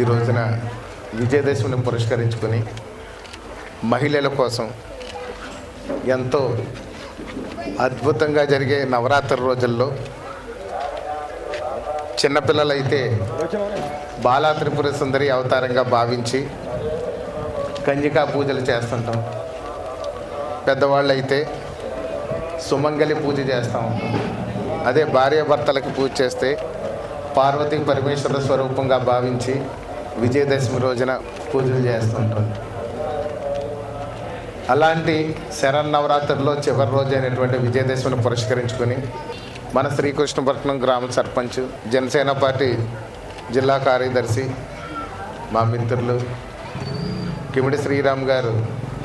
ఈ రోజున విజయదశమిని పురస్కరించుకొని మహిళల కోసం ఎంతో అద్భుతంగా జరిగే నవరాత్రి రోజుల్లో చిన్నపిల్లలైతే బాలా త్రిపుర సుందరి అవతారంగా భావించి కంజికా పూజలు చేస్తుంటాం. పెద్దవాళ్ళైతే సుమంగలి పూజ చేస్తూ ఉంటాం. అదే భార్యాభర్తలకి పూజ చేస్తే పార్వతి పరమేశ్వర స్వరూపంగా భావించి విజయదశమి రోజున పూజలు చేస్తుంటాం అలాంటి శరన్నవరాత్రిలో చివరి రోజు అయినటువంటి విజయదశమిని పురస్కరించుకొని మన శ్రీకృష్ణపట్నం గ్రామ సర్పంచ్ జనసేన పార్టీ జిల్లా కార్యదర్శి మా మిత్రులు కిమిడి శ్రీరామ్ గారు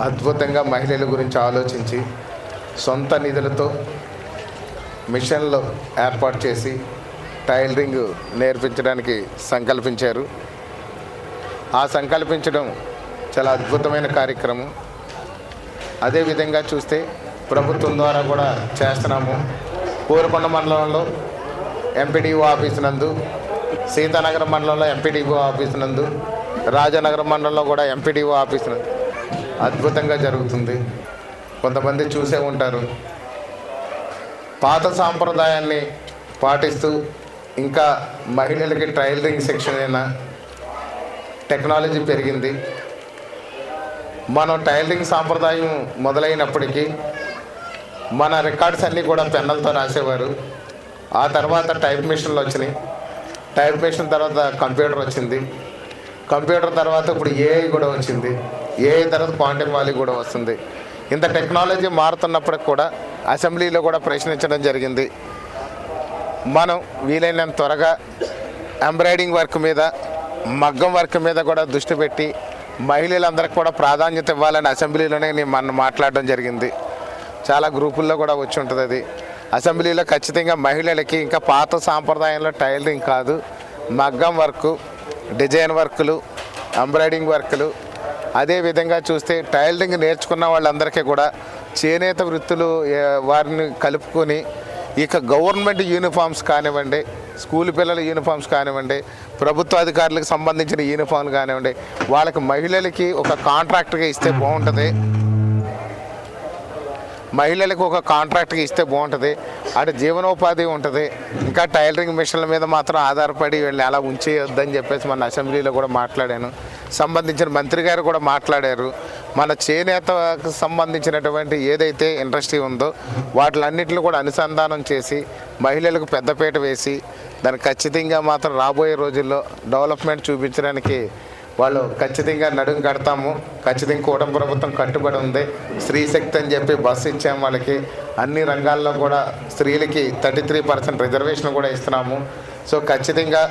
అద్భుతంగా మహిళల గురించి ఆలోచించి సొంత నిధులతో మిషన్లు ఏర్పాటు చేసి టైలరింగ్ నేర్పించడానికి సంకల్పించారు. ఆ సంకల్పించడం చాలా అద్భుతమైన కార్యక్రమం. అదేవిధంగా చూస్తే ప్రభుత్వం ద్వారా కూడా చేస్తున్నాము. పూరకొండ మండలంలో ఎంపీడీఓ ఆఫీస్ నందు సీతానగరం మండలంలో ఎంపీడీఓ ఆఫీస్ నందు రాజానగర మండలంలో కూడా ఎంపీడీఓ ఆఫీస్ నందు అద్భుతంగా జరుగుతుంది. కొంతమంది చూసే ఉంటారు. పాత సాంప్రదాయాన్ని పాటిస్తూ ఇంకా మహిళలకి టైలరింగ్ సెక్షన్ అయినా టెక్నాలజీ పెరిగింది. మనం టైలరింగ్ సాంప్రదాయం మొదలైనప్పటికీ మన రికార్డ్స్ అన్నీ కూడా పెన్నులతో రాసేవారు. ఆ తర్వాత టైప్ మిషన్లు వచ్చినాయి. టైప్ మిషన్ తర్వాత కంప్యూటర్ వచ్చింది. కంప్యూటర్ తర్వాత ఇప్పుడు ఏఐ కూడా వచ్చింది. ఏఐ తర్వాత క్వాంటమ్ వాలీ కూడా వస్తుంది. ఇంత టెక్నాలజీ మారుతున్నప్పటికి కూడా అసెంబ్లీలో కూడా ప్రశ్నించడం జరిగింది. మనం వీలైనంత త్వరగా ఎంబ్రాయిడింగ్ వర్క్ మీద మగ్గం వర్క్ మీద కూడా దృష్టి పెట్టి మహిళలందరికీ కూడా ప్రాధాన్యత ఇవ్వాలని అసెంబ్లీలోనే నేను మన మాట్లాడడం జరిగింది. చాలా గ్రూపుల్లో కూడా వచ్చి ఉంటుంది అది. అసెంబ్లీలో ఖచ్చితంగా మహిళలకి ఇంకా పాత సాంప్రదాయంలో టైలరింగ్ కాదు. మగ్గం వర్క్ డిజైన్ వర్కులు ఎంబ్రాయిడింగ్ వర్కులు అదే విధంగా చూస్తే టైలరింగ్ నేర్చుకున్న వాళ్ళందరికీ కూడా చేనేత వృత్తులు వారిని కలుపుకొని ఇక గవర్నమెంట్ యూనిఫామ్స్ కానివ్వండి స్కూల్ పిల్లల యూనిఫామ్స్ కానివ్వండి ప్రభుత్వ అధికారులకు సంబంధించిన యూనిఫామ్లు కానివ్వండి వాళ్ళకి మహిళలకి ఒక కాంట్రాక్ట్గా ఇస్తే బాగుంటుంది. మహిళలకు ఒక కాంట్రాక్ట్గా ఇస్తే బాగుంటుంది. అటు జీవనోపాధి ఉంటుంది. ఇంకా టైలరింగ్ మిషన్ల మీద మాత్రం ఆధారపడి వీళ్ళని అలా ఉంచేయొద్దని చెప్పేసి మన అసెంబ్లీలో కూడా మాట్లాడాను. సంబంధించిన మంత్రి గారు కూడా మాట్లాడారు. మన చేనేతకు సంబంధించినటువంటి ఏదైతే ఇండస్ట్రీ ఉందో వాటిలన్నింటిని కూడా అనుసంధానం చేసి మహిళలకు పెద్దపీట వేసి దాన్ని ఖచ్చితంగా మాత్రం రాబోయే రోజుల్లో డెవలప్మెంట్ చూపించడానికి వాళ్ళు ఖచ్చితంగా నడుము కడతాము. ఖచ్చితంగా కూటమి ప్రభుత్వం కట్టుబడి ఉంది. స్త్రీ శక్తి అని చెప్పి బస్సు ఇచ్చాము వాళ్ళకి. అన్ని రంగాల్లో కూడా స్త్రీలకి థర్టీ త్రీ పర్సెంట్ రిజర్వేషన్ కూడా ఇస్తున్నాము. సో ఖచ్చితంగా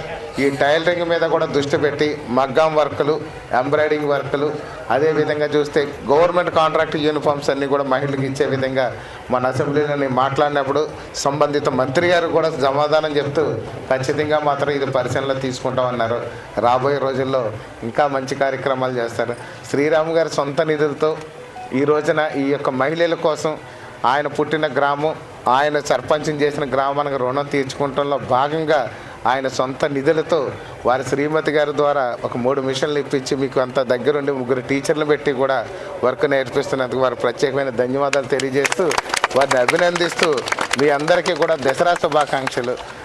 ఈ టైలరింగ్ మీద కూడా దృష్టి పెట్టి మగ్గం వర్కులు ఎంబ్రాయిడింగ్ వర్కులు అదేవిధంగా చూస్తే గవర్నమెంట్ కాంట్రాక్ట్ యూనిఫామ్స్ అన్నీ కూడా మహిళలకు ఇచ్చే విధంగా మన అసెంబ్లీలో మాట్లాడినప్పుడు సంబంధిత మంత్రి గారు కూడా సమాధానం చెప్తూ ఖచ్చితంగా మాత్రం ఇది పరిశీలనలో తీసుకుంటామన్నారు. రాబోయే రోజుల్లో ఇంకా మంచి కార్యక్రమాలు చేస్తారు. శ్రీరామ్ గారి సొంత నిధులతో ఈ రోజున ఈ యొక్క మహిళల కోసం ఆయన పుట్టిన గ్రామం ఆయన సర్పంచం చేసిన గ్రామానికి రుణం తీర్చుకుంటంలో భాగంగా ఆయన సొంత నిధులతో వారి శ్రీమతి గారి ద్వారా ఒక మూడు మిషన్లు ఇప్పించి మీకు అంత దగ్గరుండి ముగ్గురు టీచర్లు పెట్టి కూడా వర్క్ నేర్పిస్తున్నందుకు వారు ప్రత్యేకమైన ధన్యవాదాలు తెలియజేస్తూ వారిని అభినందిస్తూ మీ అందరికీ కూడా దసరా శుభాకాంక్షలు.